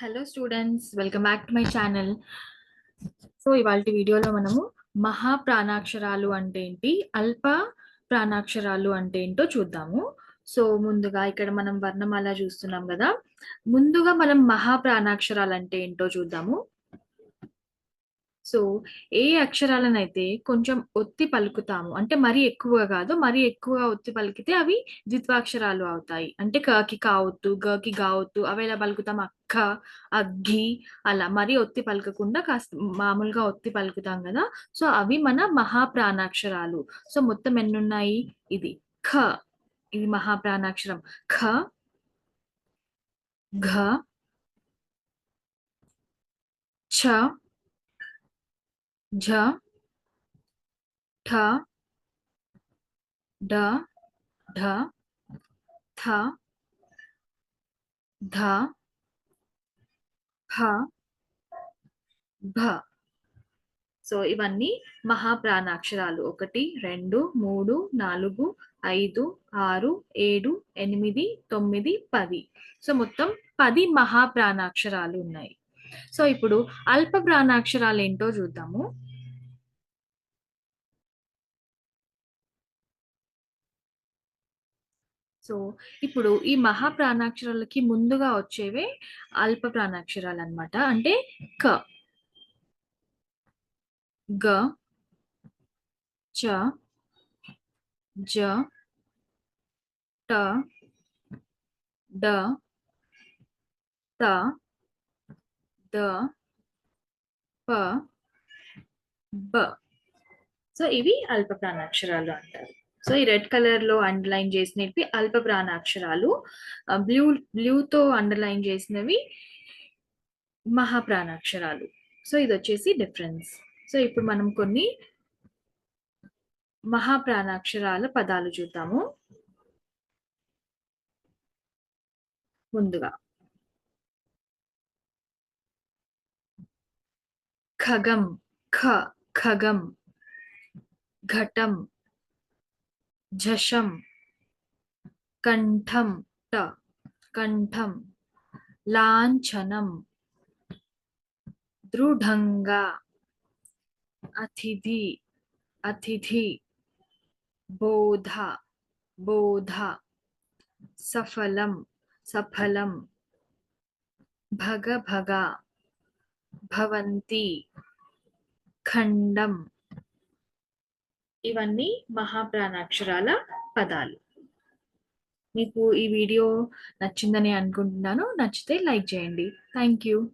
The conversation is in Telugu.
Hello students welcome back to my channel so ఇవాళ వీడియోలో మనము మహా ప్రాణాక్షరాలు అంటే ఏంటి అల్ప ప్రాణాక్షరాలు అంటే ఏంటో చూద్దాము. సో ముందుగా ఇక్కడ మనం వర్ణమాల చూస్తున్నాం కదా. ముందుగా మనం మహా ప్రాణాక్షరాలు అంటే ఏంటో చూద్దాము. సో ఏ అక్షరాలనైతే కొంచెం ఒత్తి పలుకుతాము అంటే మరీ ఎక్కువగా కాదు మరీ ఎక్కువగా ఒత్తి పలికితే అవి ద్విత్వాక్షరాలు అవుతాయి. అంటే కకి కావద్దు గకి కావద్దు అవి ఎలా పలుకుతాం? అక్క అగ్గి అలా మరీ ఒత్తి పలకకుండా కాస్త మామూలుగా ఒత్తి పలుకుతాం కదా. సో అవి మన మహాప్రాణాక్షరాలు. సో మొత్తం ఎన్నున్నాయి? ఇది ఖ ఇది మహాప్రాణాక్షరం. ఖ ఘ ఛ ఝ ఠ డ ఢ థ ధ ఫ భ సో ఇవన్నీ మహాప్రాణాక్షరాలు. ఒకటి రెండు మూడు నాలుగు ఐదు ఆరు ఏడు ఎనిమిది తొమ్మిది పది. సో మొత్తం పది మహాప్రాణాక్షరాలు ఉన్నాయి. సో ఇప్పుడు అల్ప ప్రాణాక్షరాలు ఏంటో చూద్దాము. సో ఇప్పుడు ఈ మహా ప్రాణాక్షరాలకి ముందుగా వచ్చేవే అల్ప ప్రాణాక్షరాలు అనమాట అంటే క. గ. చ. జ. ట. డ. త. ద ప బ సో ఇవి అల్ప ప్రాణాక్షరాలు అంటారు. సో ఈ రెడ్ కలర్లో అండర్లైన్ చేసినవి అల్ప ప్రాణాక్షరాలు. బ్లూ బ్లూతో అండర్లైన్ చేసినవి మహాప్రాణాక్షరాలు సో ఇది వచ్చేసి డిఫరెన్స్. సో ఇప్పుడు మనం కొన్ని మహాప్రాణాక్షరాల పదాలు చూద్దాము. ముందుగా खगम, ख, खगम, घटम झशम कंठम, ट, कंठम लाछनम दृढ़ंगा अतिथि अतिथि, बोधा बोधा, सफलम सफलम भग भगा భవంతి ఖండం. ఇవన్నీ మహాప్రాణాక్షరాల పదాలు. మీకు ఈ వీడియో నచ్చిందని అనుకుంటున్నాను. నచ్చితే లైక్ చేయండి. Thank you.